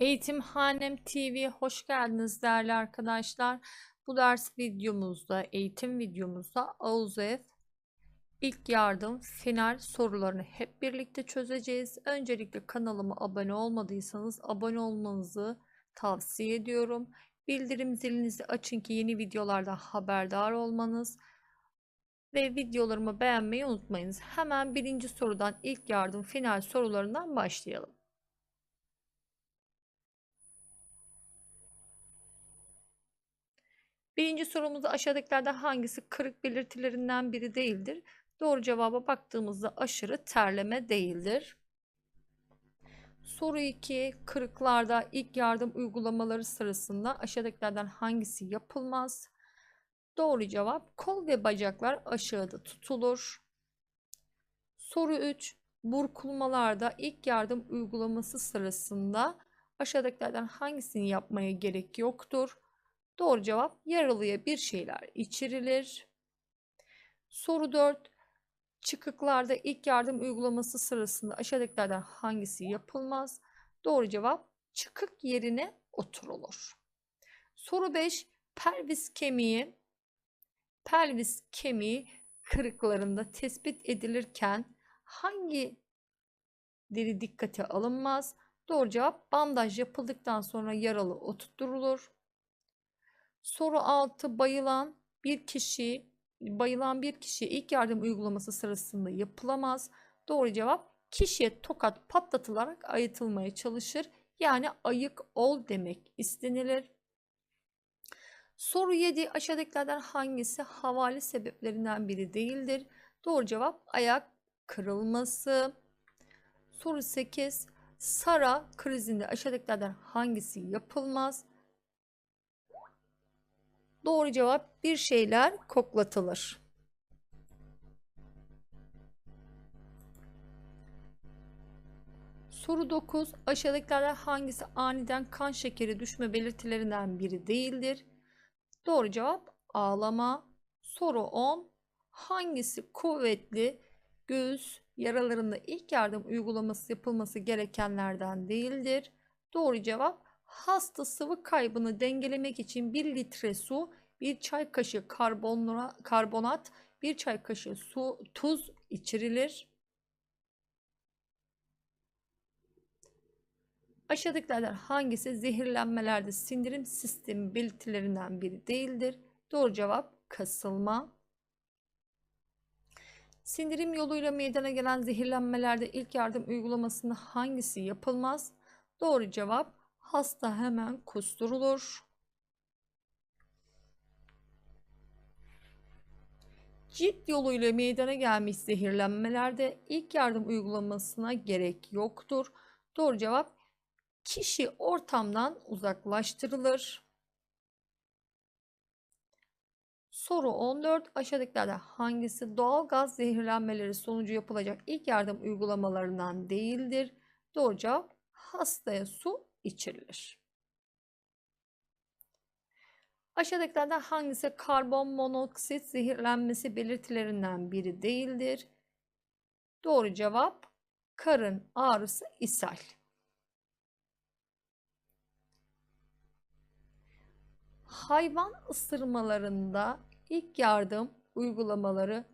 Eğitimhanem TV hoş geldiniz değerli arkadaşlar. Bu ders videomuzda, eğitim videomuzda AUZEF ilk yardım final sorularını hep birlikte çözeceğiz. Öncelikle kanalıma abone olmadıysanız abone olmanızı tavsiye ediyorum. Bildirim zilinizi açın ki yeni videolardan haberdar olmanız ve videolarımı beğenmeyi unutmayınız. Hemen birinci sorudan ilk yardım final sorularından başlayalım. Birinci sorumuzda aşağıdakilerden hangisi kırık belirtilerinden biri değildir? Doğru cevaba baktığımızda aşırı terleme değildir. Soru 2. Kırıklarda ilk yardım uygulamaları sırasında aşağıdakilerden hangisi yapılmaz? Doğru cevap kol ve bacaklar aşağıda tutulur. Soru 3. Burkulmalarda ilk yardım uygulaması sırasında aşağıdakilerden hangisini yapmaya gerek yoktur? Doğru cevap yaralıya bir şeyler içirilir. Soru 4. Çıkıklarda ilk yardım uygulaması sırasında aşağıdakilerden hangisi yapılmaz? Doğru cevap çıkık yerine oturulur. Soru 5. Pelvis kemiği pelvis kemiği kırıklarında tespit edilirken hangi deri dikkate alınmaz? Doğru cevap bandaj yapıldıktan sonra yaralı oturtulur. Soru 6 bayılan bir kişi bayılan bir kişi ilk yardım uygulaması sırasında yapılamaz. Doğru cevap kişiye tokat patlatılarak ayıtılmaya çalışır. Yani ayık ol demek istenilir. Soru 7 aşağıdakilerden hangisi havale sebeplerinden biri değildir? Doğru cevap ayak kırılması. Soru 8 Sara krizinde aşağıdakilerden hangisi yapılmaz? Doğru cevap bir şeyler koklatılır. Soru 9. Aşağıdakilerden hangisi aniden kan şekeri düşme belirtilerinden biri değildir? Doğru cevap ağlama. Soru 10. Hangisi kuvvetli göğüs yaralarında ilk yardım uygulaması yapılması gerekenlerden değildir? Doğru cevap hasta sıvı kaybını dengelemek için 1 litre su, 1 çay kaşığı karbonat, 1 çay kaşığı su, tuz içirilir. Aşağıdakilerden hangisi zehirlenmelerde sindirim sistemi belirtilerinden biri değildir? Doğru cevap kasılma. Sindirim yoluyla meydana gelen zehirlenmelerde ilk yardım uygulamasında hangisi yapılmaz? Doğru cevap hasta hemen kusturulur. Cilt yoluyla meydana gelmiş zehirlenmelerde ilk yardım uygulamasına gerek yoktur. Doğru cevap kişi ortamdan uzaklaştırılır. Soru 14. Aşağıdakilerden hangisi doğal gaz zehirlenmeleri sonucu yapılacak ilk yardım uygulamalarından değildir? Doğru cevap hastaya su içirilir. Aşağıdakilerden hangisi karbon monoksit zehirlenmesi belirtilerinden biri değildir? Doğru cevap karın ağrısı ishal. Hayvan ısırmalarında ilk yardım uygulamaları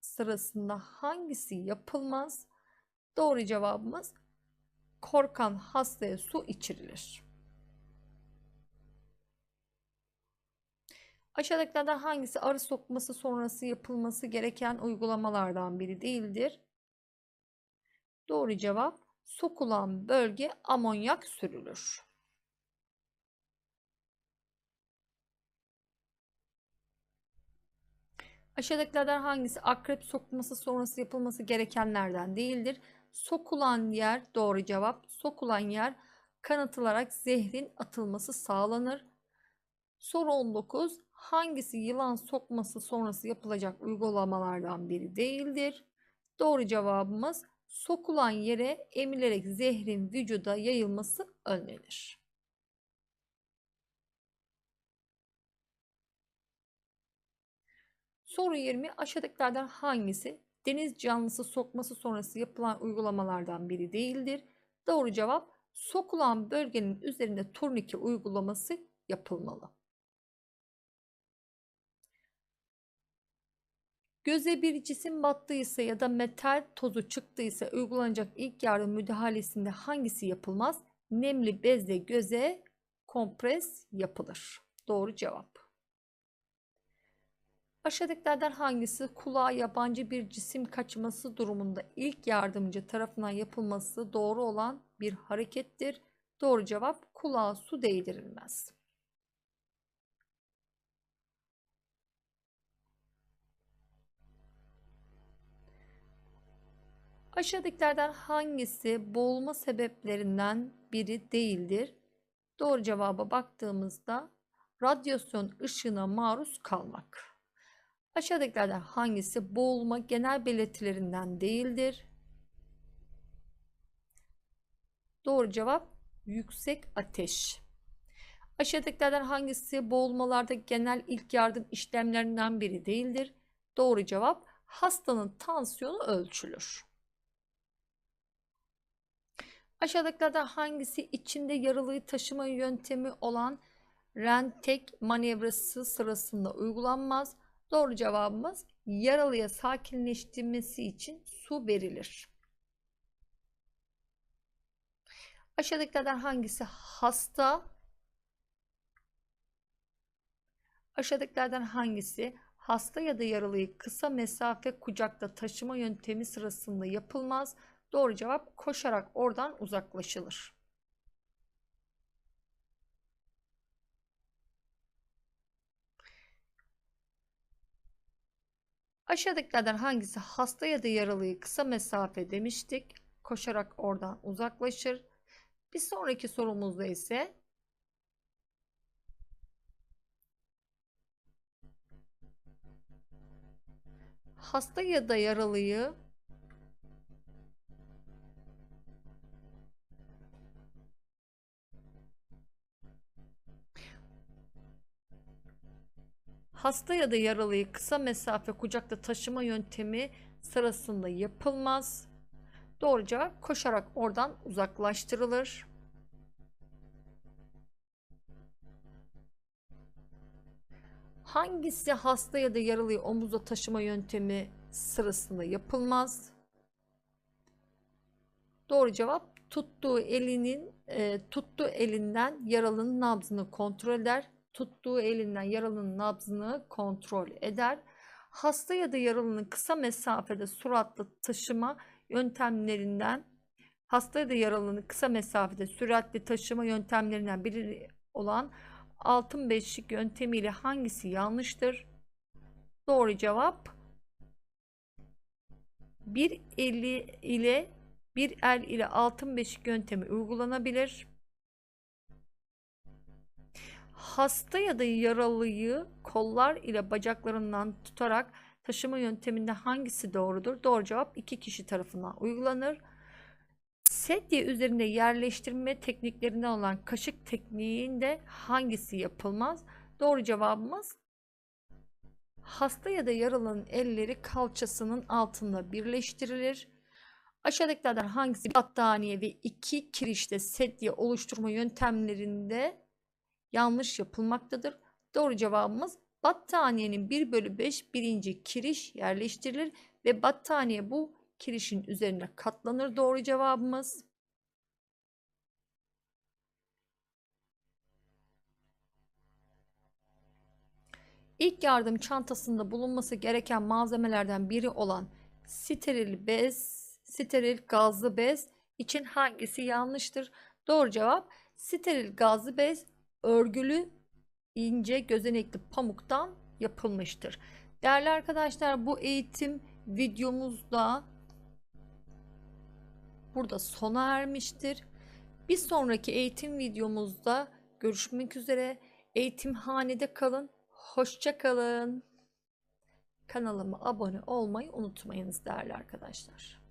sırasında hangisi yapılmaz? Doğru cevabımız korkan hastaya su içirilir. Aşağıdakilerden hangisi arı sokması sonrası yapılması gereken uygulamalardan biri değildir? Doğru cevap sokulan bölge amonyak sürülür. Aşağıdakilerden hangisi akrep sokması sonrası yapılması gerekenlerden değildir? Sokulan yer doğru cevap. Sokulan yer kanatılarak zehrin atılması sağlanır. Soru 19. Hangisi yılan sokması sonrası yapılacak uygulamalardan biri değildir? Doğru cevabımız sokulan yere emilerek zehrin vücuda yayılması önlenir. Soru 20. Aşağıdakilerden hangisi deniz canlısı sokması sonrası yapılan uygulamalardan biri değildir. Doğru cevap sokulan bölgenin üzerinde turnike uygulaması yapılmalı. Göze bir cisim battıysa ya da metal tozu çıktıysa uygulanacak ilk yardım müdahalesinde hangisi yapılmaz? Nemli bezle göze kompres yapılır. Doğru cevap. Aşağıdakilerden hangisi kulağa yabancı bir cisim kaçması durumunda ilk yardımcı tarafından yapılması doğru olan bir harekettir? Doğru cevap kulağa su değdirilmez. Aşağıdakilerden hangisi boğulma sebeplerinden biri değildir? Doğru cevaba baktığımızda radyasyon ışığına maruz kalmak. Aşağıdakilerden hangisi boğulma genel belirtilerinden değildir? Doğru cevap yüksek ateş. Aşağıdakilerden hangisi boğulmalarda genel ilk yardım işlemlerinden biri değildir? Doğru cevap hastanın tansiyonu ölçülür. Aşağıdakilerden hangisi içinde yaralıyı taşıma yöntemi olan rentek manevrası sırasında uygulanmaz? Doğru cevabımız yaralıya sakinleştirmesi için su verilir. Aşağıdakilerden hangisi hasta? Aşağıdakilerden hangisi hasta ya da yaralıyı kısa mesafe kucakta taşıma yöntemi sırasında yapılmaz? Doğru cevap koşarak oradan uzaklaşılır. Aşağıdakilerden hangisi hasta ya da yaralıyı kısa mesafe demiştik. Koşarak oradan uzaklaşır. Bir sonraki sorumuzda ise hasta ya da yaralıyı Hasta ya da yaralıyı kısa mesafe kucakta taşıma yöntemi sırasında yapılmaz. Doğru cevap koşarak oradan uzaklaştırılır. Hangisi hasta ya da yaralıyı omuzda taşıma yöntemi sırasında yapılmaz? Doğru cevap tuttuğu elinin e, tuttuğu elinden yaralının nabzını kontrol eder tuttuğu elinden yaralının nabzını kontrol eder. Hasta ya da yaralının kısa mesafede suratlı taşıma yöntemlerinden hasta ya da yaralının kısa mesafede süratli taşıma yöntemlerinden biri olan altın beşlik yöntemiyle hangisi yanlıştır? Doğru cevap bir eli ile bir el ile altın beşik yöntemi uygulanabilir hasta ya da yaralıyı kollar ile bacaklarından tutarak taşıma yönteminde hangisi doğrudur? Doğru cevap iki kişi tarafından uygulanır. Sedye üzerinde yerleştirme tekniklerinden olan kaşık tekniğinde hangisi yapılmaz? Doğru cevabımız hasta ya da yaralının elleri kalçasının altında birleştirilir. Aşağıdakilerden hangisi battaniye ve iki kirişte sedye oluşturma yöntemlerinde yanlış yapılmaktadır. Doğru cevabımız battaniyenin 1 bölü 5 birinci kiriş yerleştirilir ve battaniye bu kirişin üzerine katlanır. Doğru cevabımız. İlk yardım çantasında bulunması gereken malzemelerden biri olan steril bez, steril gazlı bez için hangisi yanlıştır? Doğru cevap steril gazlı bez örgülü ince gözenekli pamuktan yapılmıştır. Değerli arkadaşlar bu eğitim videomuzda burada sona ermiştir. Bir sonraki eğitim videomuzda görüşmek üzere. Eğitimhanede kalın. Hoşça kalın. Kanalıma abone olmayı unutmayınız değerli arkadaşlar.